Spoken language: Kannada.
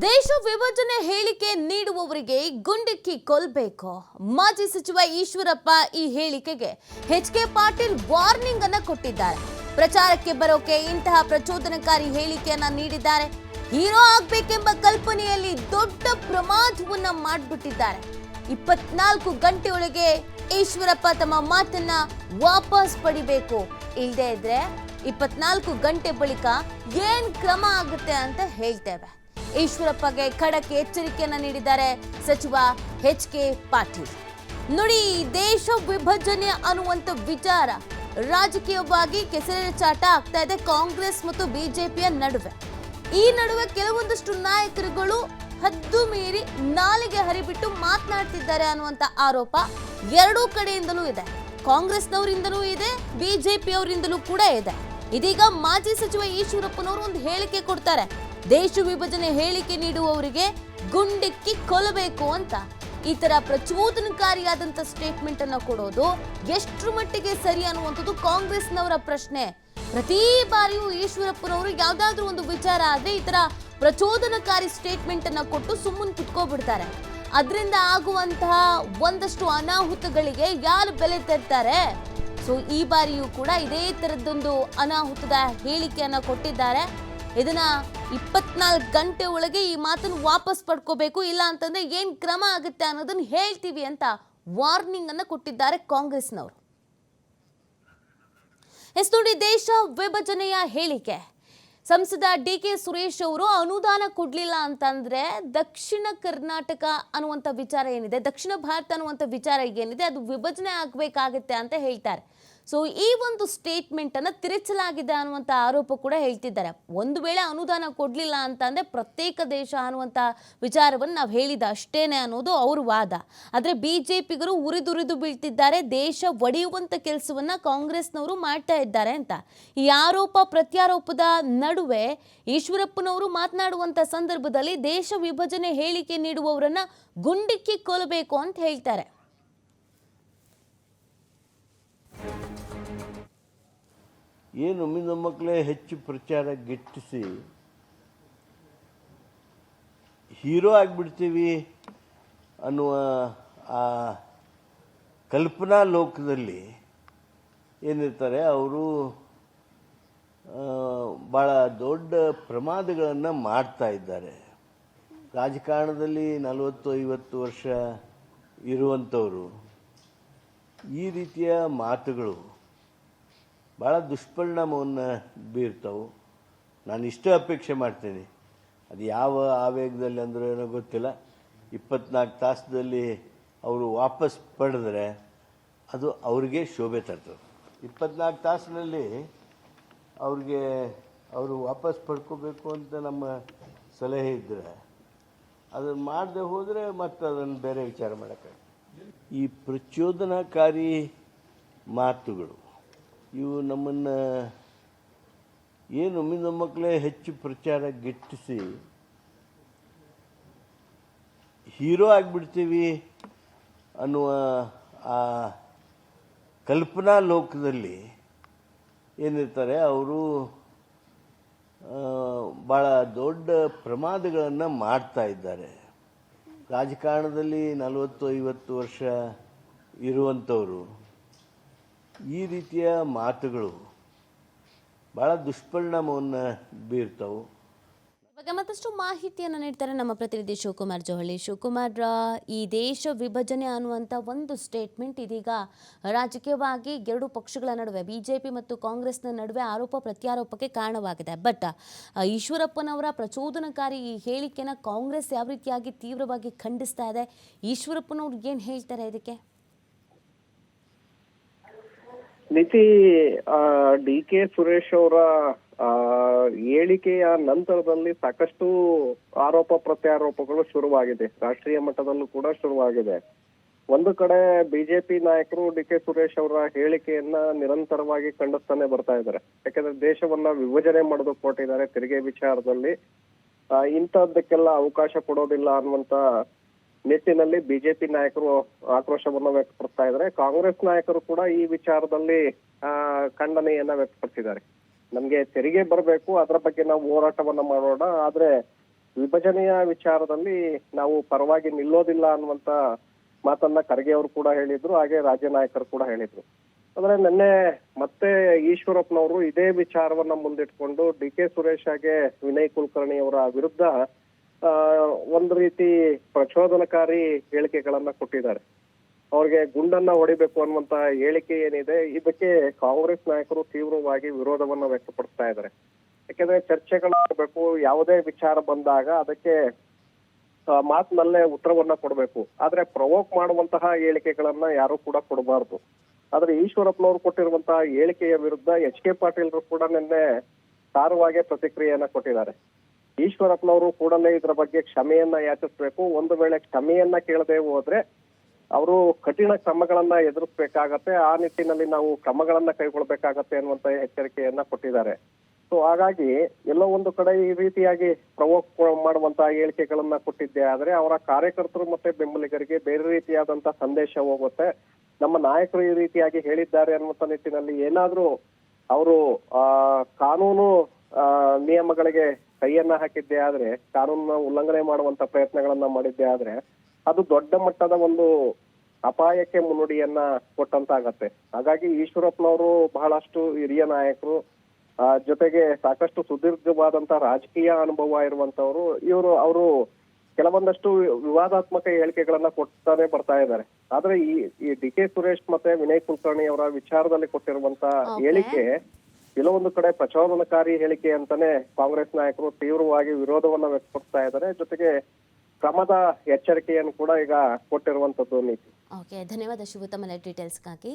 ದೇಶ ವಿಭಜನೆ ಹೇಳಿಕೆ ನೀಡುವವರಿಗೆ ಗುಂಡಿಕ್ಕಿ ಕೊಲ್ಬೇಕು. ಮಾಜಿ ಸಚಿವ ಈಶ್ವರಪ್ಪ ಈ ಹೇಳಿಕೆಗೆ ಎಚ್ ಕೆ ಪಾಟೀಲ್ ವಾರ್ನಿಂಗ್ ಅನ್ನ ಕೊಟ್ಟಿದ್ದಾರೆ. ಪ್ರಚಾರಕ್ಕೆ ಬರೋಕೆ ಇಂತಹ ಪ್ರಚೋದನಕಾರಿ ಹೇಳಿಕೆಯನ್ನ ನೀಡಿದ್ದಾರೆ. ಹೀರೋ ಆಗ್ಬೇಕೆಂಬ ಕಲ್ಪನೆಯಲ್ಲಿ ದೊಡ್ಡ ಪ್ರಮಾದವನ್ನ ಮಾಡಿಬಿಟ್ಟಿದ್ದಾರೆ. ಇಪ್ಪತ್ನಾಲ್ಕು ಗಂಟೆಯೊಳಗೆ ಈಶ್ವರಪ್ಪ ತಮ್ಮ ಮಾತನ್ನ ವಾಪಸ್ ಪಡಿಬೇಕು. ಇಲ್ಲದೆ ಇದ್ರೆ ಇಪ್ಪತ್ನಾಲ್ಕು ಗಂಟೆ ಬಳಿಕ ಏನ್ ಕ್ರಮ ಆಗುತ್ತೆ ಅಂತ ಹೇಳ್ತೇವೆ. ಈಶ್ವರಪ್ಪಗೆ ಖಡಕ್ ಎಚ್ಚರಿಕೆಯನ್ನು ನೀಡಿದ್ದಾರೆ ಸಚಿವ ಎಚ್ ಕೆ ಪಾಟೀಲ್. ನೋಡಿ, ದೇಶ ವಿಭಜನೆ ಅನ್ನುವಂಥ ವಿಚಾರ ರಾಜಕೀಯವಾಗಿ ಕೆಸರಿನ ಚಾಟ ಆಗ್ತಾ ಇದೆ ಕಾಂಗ್ರೆಸ್ ಮತ್ತು ಬಿಜೆಪಿಯ ನಡುವೆ. ಈ ನಡುವೆ ಕೆಲವೊಂದಷ್ಟು ನಾಯಕರುಗಳು ಹದ್ದು ಮೀರಿ ನಾಲಿಗೆ ಹರಿಬಿಟ್ಟು ಮಾತನಾಡ್ತಿದ್ದಾರೆ ಅನ್ನುವಂಥ ಆರೋಪ ಎರಡೂ ಕಡೆಯಿಂದಲೂ ಇದೆ. ಕಾಂಗ್ರೆಸ್ನವರಿಂದಲೂ ಇದೆ, ಬಿಜೆಪಿಯವರಿಂದಲೂ ಕೂಡ ಇದೆ. ಇದೀಗ ಮಾಜಿ ಸಚಿವ ಈಶ್ವರಪ್ಪನವರು ಒಂದು ಹೇಳಿಕೆ ಕೊಡ್ತಾರೆ. ದೇಶ ವಿಭಜನೆ ಹೇಳಿಕೆ ನೀಡುವವರಿಗೆ ಗುಂಡಿಕ್ಕಿ ಕೊಲ್ಲಬೇಕು ಅಂತ. ಈ ತರ ಪ್ರಚೋದನಕಾರಿಯಾದಂತ ಸ್ಟೇಟ್ಮೆಂಟ್ ಅನ್ನ ಕೊಡೋದು ಎಷ್ಟರ ಮಟ್ಟಿಗೆ ಸರಿ ಅನ್ನುವಂಥದ್ದು ಕಾಂಗ್ರೆಸ್ನವರ ಪ್ರಶ್ನೆ. ಪ್ರತಿ ಬಾರಿಯೂ ಈಶ್ವರಪ್ಪನವರು ಯಾವ್ದಾದ್ರು ಒಂದು ವಿಚಾರ ಆದ್ರೆ ಈ ತರ ಪ್ರಚೋದನಕಾರಿ ಸ್ಟೇಟ್ಮೆಂಟ್ ಅನ್ನ ಕೊಟ್ಟು ಸುಮ್ಮನೆ ಕುತ್ಕೋಬಿಡ್ತಾರೆ. ಅದರಿಂದ ಆಗುವಂತಹ ಒಂದಷ್ಟು ಅನಾಹುತಗಳಿಗೆ ಯಾರು ಬೆಲೆ ತೆರ್ತಾರೆ? ಸೊ ಈ ಬಾರಿಯೂ ಕೂಡ ಇದೇ ತರದ್ದೊಂದು ಅನಾಹುತದ ಹೇಳಿಕೆಯನ್ನ ಕೊಟ್ಟಿದ್ದಾರೆ. ಇದನ್ನ ಇಪ್ಪತ್ನಾಲ್ಕು ಗಂಟೆ ಒಳಗೆ ಈ ಮಾತನ್ನು ವಾಪಸ್ ಪಡ್ಕೋಬೇಕು, ಇಲ್ಲ ಅಂತಂದ್ರೆ ಏನ್ ಕ್ರಮ ಆಗುತ್ತೆ ಅನ್ನೋದನ್ನ ಹೇಳ್ತೀವಿ ಅಂತ ವಾರ್ನಿಂಗ್ ಅನ್ನ ಕೊಟ್ಟಿದ್ದಾರೆ ಕಾಂಗ್ರೆಸ್ನವರು. ಎಸ್ ನೋಡಿ, ದೇಶ ವಿಭಜನೆಯ ಹೇಳಿಕೆ. ಸಂಸದ ಡಿ ಕೆ ಸುರೇಶ್ ಅವರು ಅನುದಾನ ಕೊಡಲಿಲ್ಲ ಅಂತಂದರೆ ದಕ್ಷಿಣ ಕರ್ನಾಟಕ ಅನ್ನುವಂಥ ವಿಚಾರ ಏನಿದೆ, ದಕ್ಷಿಣ ಭಾರತ ಅನ್ನುವಂಥ ವಿಚಾರ ಏನಿದೆ, ಅದು ವಿಭಜನೆ ಆಗಬೇಕಾಗತ್ತೆ ಅಂತ ಹೇಳ್ತಾರೆ. ಸೊ ಈ ಒಂದು ಸ್ಟೇಟ್ಮೆಂಟ್ ಅನ್ನ ತಿರುಚಲಾಗಿದೆ ಅನ್ನುವಂಥ ಆರೋಪ ಕೂಡ ಹೇಳ್ತಿದ್ದಾರೆ. ಒಂದು ವೇಳೆ ಅನುದಾನ ಕೊಡ್ಲಿಲ್ಲ ಅಂತಂದ್ರೆ ಪ್ರತ್ಯೇಕ ದೇಶ ಅನ್ನುವಂಥ ವಿಚಾರವನ್ನು ನಾವು ಹೇಳಿದ ಅಷ್ಟೇನೆ ಅನ್ನೋದು ಅವ್ರ ವಾದ. ಆದರೆ ಬಿಜೆಪಿಗರು ಉರಿದುರಿದು ಬೀಳ್ತಿದ್ದಾರೆ, ದೇಶ ಒಡೆಯುವಂಥ ಕೆಲಸವನ್ನ ಕಾಂಗ್ರೆಸ್ನವರು ಮಾಡ್ತಾ ಇದ್ದಾರೆ ಅಂತ. ಈ ಆರೋಪ ಪ್ರತ್ಯಾರೋಪದ ನಡುವೆ ಈಶ್ವರಪ್ಪನವರು ಮಾತನಾಡುವಂತ ಸಂದರ್ಭದಲ್ಲಿ ದೇಶ ವಿಭಜನೆ ಹೇಳಿಕೆ ನೀಡುವವರನ್ನ ಗುಂಡಿಕ್ಕಿ ಕೊಲ್ಲಬೇಕು ಅಂತ ಹೇಳ್ತಾರೆ. ಏನು ಮಕ್ಕಳೇ ಹೆಚ್ಚು ಪ್ರಚಾರ ಗಿಟ್ಟಿಸಿ, ಹೀರೋ ಆಗಿಬಿಡ್ತೀವಿ ಅನ್ನುವ ಆ ಕಲ್ಪನಾ ಲೋಕದಲ್ಲಿ ಏನಿರ್ತಾರೆ, ಅವರು ಭಾಳ ದೊಡ್ಡ ಪ್ರಮಾದಗಳನ್ನು ಮಾಡ್ತಾ ಇದ್ದಾರೆ. ರಾಜಕಾರಣದಲ್ಲಿ ನಲವತ್ತು, ಐವತ್ತು ವರ್ಷ ಇರುವಂಥವರು, ಈ ರೀತಿಯ ಮಾತುಗಳು ಭಾಳ ದುಷ್ಪರಿಣಾಮವನ್ನು ಬೀರ್ತಾವೆ. ನಾನು ಇಷ್ಟೇ ಅಪೇಕ್ಷೆ ಮಾಡ್ತೀನಿ. ಅದು ಯಾವ ಆವೇಗದಲ್ಲಿ ಅಂದರೂ ಏನೋ ಗೊತ್ತಿಲ್ಲ. ಇಪ್ಪತ್ನಾಲ್ಕು ತಾಸದಲ್ಲಿ ಅವರು ವಾಪಸ್ ಪಡೆದ್ರೆ ಅದು ಅವ್ರಿಗೆ ಶೋಭೆ ತರ್ತದೆ. ಇಪ್ಪತ್ನಾಲ್ಕು ತಾಸಿನಲ್ಲಿ ಅವ್ರಿಗೆ ಅವರು ವಾಪಸ್ ಪಡ್ಕೋಬೇಕು ಅಂತ ನಮ್ಮ ಸಲಹೆ ಇದ್ದರೆ ಅದನ್ನು ಮಾಡದೆ ಹೋದರೆ ಮತ್ತೆ ಅದನ್ನು ಬೇರೆ ವಿಚಾರ ಮಾಡೋಕ್ಕಾಗ ಈ ಪ್ರಚೋದನಾಕಾರಿ ಮಾತುಗಳು ಇವು ನಮ್ಮನ್ನು ಏನು ಮಕ್ಕಳೇ ಹೆಚ್ಚು ಪ್ರಚಾರ ಗಿಟ್ಟಿಸಿ ಹೀರೋ ಆಗಿಬಿಡ್ತೀವಿ ಅನ್ನುವ ಆ ಕಲ್ಪನಾ ಲೋಕದಲ್ಲಿ ಏನಿರ್ತಾರೆ, ಅವರು ಭಾಳ ದೊಡ್ಡ ಪ್ರಮಾದಗಳನ್ನು ಮಾಡ್ತಾ ಇದ್ದಾರೆ. ರಾಜಕಾರಣದಲ್ಲಿ ನಲವತ್ತು ಐವತ್ತು ವರ್ಷ ಇರುವಂಥವರು. ಈ ರೀತಿಯ ಮಾತುಗಳು ಭಾಳ ದುಷ್ಪರಿಣಾಮವನ್ನು ಬೀರ್ತಾವು. ಮತ್ತಷ್ಟು ಮಾಹಿತಿಯನ್ನು ನೀಡ್ತಾರೆ ನಮ್ಮ ಪ್ರತಿನಿಧಿ ಶಿವಕುಮಾರ್ ಜೋಹಳಿ ಶಿವಕುಮಾರ್ ಈ ದೇಶ ವಿಭಜನೆ ಅನ್ನುವಂಥ ಒಂದು ಸ್ಟೇಟ್ಮೆಂಟ್ ಇದೀಗ ರಾಜಕೀಯವಾಗಿ ಎರಡು ಪಕ್ಷಗಳ ನಡುವೆ, ಬಿಜೆಪಿ ಮತ್ತು ಕಾಂಗ್ರೆಸ್ನ ನಡುವೆ ಆರೋಪ ಪ್ರತ್ಯಾರೋಪಕ್ಕೆ ಕಾರಣವಾಗಿದೆ. ಬಟ್ ಈಶ್ವರಪ್ಪನವರ ಪ್ರಚೋದನಕಾರಿ ಈ ಹೇಳಿಕೆನ ಕಾಂಗ್ರೆಸ್ ಯಾವ ರೀತಿಯಾಗಿ ತೀವ್ರವಾಗಿ ಖಂಡಿಸ್ತಾ ಇದೆ? ಈಶ್ವರಪ್ಪನವ್ರು ಏನು ಹೇಳ್ತಾರೆ ಇದಕ್ಕೆ? ನಿತಿ ಡಿ ಕೆ ಸುರೇಶ್ ಅವರ ಹೇಳಿಕೆಯ ನಂತರದಲ್ಲಿ ಸಾಕಷ್ಟು ಆರೋಪ ಪ್ರತ್ಯಾರೋಪಗಳು ಶುರುವಾಗಿದೆ. ರಾಷ್ಟ್ರೀಯ ಮಟ್ಟದಲ್ಲೂ ಕೂಡ ಶುರುವಾಗಿದೆ. ಒಂದು ಕಡೆ ಬಿಜೆಪಿ ನಾಯಕರು ಡಿ ಕೆ ಸುರೇಶ್ ಅವರ ಹೇಳಿಕೆಯನ್ನ ನಿರಂತರವಾಗಿ ಖಂಡಿಸ್ತಾನೆ ಬರ್ತಾ ಇದ್ದಾರೆ. ಯಾಕಂದ್ರೆ ದೇಶವನ್ನ ವಿಭಜನೆ ಮಾಡೋದು ಕೊಟ್ಟಿದ್ದಾರೆ ತೆರಿಗೆ ವಿಚಾರದಲ್ಲಿ ಇಂಥದ್ದಕ್ಕೆಲ್ಲ ಅವಕಾಶ ಕೊಡೋದಿಲ್ಲ ಅನ್ನುವಂತ ನಿಟ್ಟಿನಲ್ಲಿ ಬಿಜೆಪಿ ನಾಯಕರು ಆಕ್ರೋಶವನ್ನು ವ್ಯಕ್ತಪಡಿಸ್ತಾ ಇದ್ದಾರೆ. ಕಾಂಗ್ರೆಸ್ ನಾಯಕರು ಕೂಡ ಈ ವಿಚಾರದಲ್ಲಿ, ಆ, ಖಂಡನೆಯನ್ನ ವ್ಯಕ್ತಪಡಿಸಿದ್ದಾರೆ. ನಮ್ಗೆ ತೆರಿಗೆ ಬರಬೇಕು, ಅದರ ಬಗ್ಗೆ ನಾವು ಹೋರಾಟವನ್ನ ಮಾಡೋಣ. ಆದ್ರೆ ವಿಭಜನೆಯ ವಿಚಾರದಲ್ಲಿ ನಾವು ಪರವಾಗಿ ನಿಲ್ಲೋದಿಲ್ಲ ಅನ್ನುವಂತ ಮಾತನ್ನ ಖರ್ಗೆ ಅವರು ಕೂಡ ಹೇಳಿದ್ರು, ಹಾಗೆ ರಾಜ್ಯ ನಾಯಕರು ಕೂಡ ಹೇಳಿದ್ರು. ಅಂದ್ರೆ ನಿನ್ನೆ ಮತ್ತೆ ಈಶ್ವರಪ್ಪನವರು ಇದೇ ವಿಚಾರವನ್ನ ಮುಂದಿಟ್ಕೊಂಡು ಡಿ ಕೆ ಸುರೇಶ್ ಹಾಗೆ ವಿನಯ್ ಕುಲಕರ್ಣಿ ಅವರ ವಿರುದ್ಧ ಒಂದು ರೀತಿ ಪ್ರಚೋದನಕಾರಿ ಹೇಳಿಕೆಗಳನ್ನ ಕೊಟ್ಟಿದ್ದಾರೆ. ಅವ್ರಿಗೆ ಗುಂಡನ್ನ ಹೊಡಿಬೇಕು ಅನ್ನುವಂತ ಹೇಳಿಕೆ ಏನಿದೆ, ಇದಕ್ಕೆ ಕಾಂಗ್ರೆಸ್ ನಾಯಕರು ತೀವ್ರವಾಗಿ ವಿರೋಧವನ್ನ ವ್ಯಕ್ತಪಡಿಸ್ತಾ ಇದ್ದಾರೆ. ಯಾಕೆಂದ್ರೆ ಚರ್ಚೆಗಳಾಗಬೇಕು ಯಾವುದೇ ವಿಚಾರ ಬಂದಾಗ ಅದಕ್ಕೆ ಮಾತಿನಲ್ಲೇ ಉತ್ತರವನ್ನ ಕೊಡಬೇಕು. ಆದ್ರೆ ಪ್ರವೋಕ್ ಮಾಡುವಂತಹ ಹೇಳಿಕೆಗಳನ್ನ ಯಾರು ಕೂಡ ಕೊಡಬಾರ್ದು. ಆದ್ರೆ ಈಶ್ವರಪ್ಪನವರು ಕೊಟ್ಟಿರುವಂತಹ ಹೇಳಿಕೆಯ ವಿರುದ್ಧ ಎಚ್ ಕೆ ಪಾಟೀಲ್ರು ಕೂಡ ನಿನ್ನೆ ಸಾರವಾಗಿ ಪ್ರತಿಕ್ರಿಯೆಯನ್ನ ಕೊಟ್ಟಿದ್ದಾರೆ. ಈಶ್ವರಪ್ಪನವರು ಕೂಡಲೇ ಇದರ ಬಗ್ಗೆ ಕ್ಷಮೆಯನ್ನ ಯಾಚಿಸ್ಬೇಕು. ಒಂದು ವೇಳೆ ಕ್ಷಮೆಯನ್ನ ಕೇಳದೆ ಹೋದ್ರೆ ಅವರು ಕಠಿಣ ಕ್ರಮಗಳನ್ನ ಎದುರಿಸಬೇಕಾಗತ್ತೆ. ಆ ನಿಟ್ಟಿನಲ್ಲಿ ನಾವು ಕ್ರಮಗಳನ್ನ ಕೈಗೊಳ್ಬೇಕಾಗತ್ತೆ ಅನ್ನುವಂತ ಎಚ್ಚರಿಕೆಯನ್ನ ಕೊಟ್ಟಿದ್ದಾರೆ. ಸೊ ಹಾಗಾಗಿ ಎಲ್ಲೋ ಒಂದು ಕಡೆ ಈ ರೀತಿಯಾಗಿ ಪ್ರವೋಕ್ ಮಾಡುವಂತ ಹೇಳಿಕೆಗಳನ್ನ ಕೊಟ್ಟಿದ್ದೆ. ಆದ್ರೆ ಅವರ ಕಾರ್ಯಕರ್ತರು ಮತ್ತೆ ಬೆಂಬಲಿಗರಿಗೆ ಬೇರೆ ರೀತಿಯಾದಂತ ಸಂದೇಶ ಹೋಗುತ್ತೆ. ನಮ್ಮ ನಾಯಕರು ಈ ರೀತಿಯಾಗಿ ಹೇಳಿದ್ದಾರೆ ಅನ್ನುವಂತ ನಿಟ್ಟಿನಲ್ಲಿ ಏನಾದ್ರೂ ಅವರು ಕಾನೂನು ನಿಯಮಗಳಿಗೆ ಕೈಯನ್ನ ಹಾಕಿದ್ದೆ ಆದ್ರೆ ಕಾನೂನ ಉಲ್ಲಂಘನೆ ಮಾಡುವಂತ ಪ್ರಯತ್ನಗಳನ್ನ ಮಾಡಿದ್ದೆ ಆದ್ರೆ ಅದು ದೊಡ್ಡ ಮಟ್ಟದ ಒಂದು ಅಪಾಯಕ್ಕೆ ಮುನ್ನುಡಿಯನ್ನ ಕೊಟ್ಟಂತಾಗತ್ತೆ. ಹಾಗಾಗಿ ಈಶ್ವರಪ್ಪನವರು ಬಹಳಷ್ಟು ಹಿರಿಯ ನಾಯಕರು ಆ, ಜೊತೆಗೆ ಸಾಕಷ್ಟು ಸುದೀರ್ಘವಾದಂತ ರಾಜಕೀಯ ಅನುಭವ ಇರುವಂತವರು ಇವರು ಅವರು ಕೆಲವೊಂದಷ್ಟು ವಿವಾದಾತ್ಮಕ ಹೇಳಿಕೆಗಳನ್ನ ಕೊಡ್ತಾನೆ ಬರ್ತಾ ಇದ್ದಾರೆ. ಆದ್ರೆ ಈ ಈ ಡಿ ಕೆ ಸುರೇಶ್ ಮತ್ತೆ ವಿನಯ್ ಕುಲಕರ್ಣಿ ಅವರ ವಿಚಾರದಲ್ಲಿ ಕೊಟ್ಟಿರುವಂತ ಹೇಳಿಕೆ ಕೆಲವೊಂದು ಕಡೆ ಪ್ರಚೋದನಕಾರಿ ಹೇಳಿಕೆ ಅಂತಾನೆ ಕಾಂಗ್ರೆಸ್ ನಾಯಕರು ತೀವ್ರವಾಗಿ ವಿರೋಧವನ್ನ ವ್ಯಕ್ತಪಡಿಸ್ತಾ ಇದ್ದಾರೆ. ಜೊತೆಗೆ ಕ್ರಮದ ಎಚ್ಚರಿಕೆಯನ್ನು ಕೂಡ ಈಗ ಕೊಟ್ಟಿರುವಂತದ್ದು ನೀತಿ. ಓಕೆ ಧನ್ಯವಾದ ಶಿವು ತಮ್ಮ ಡೀಟೇಲ್ಸ್ಗಾಗಿ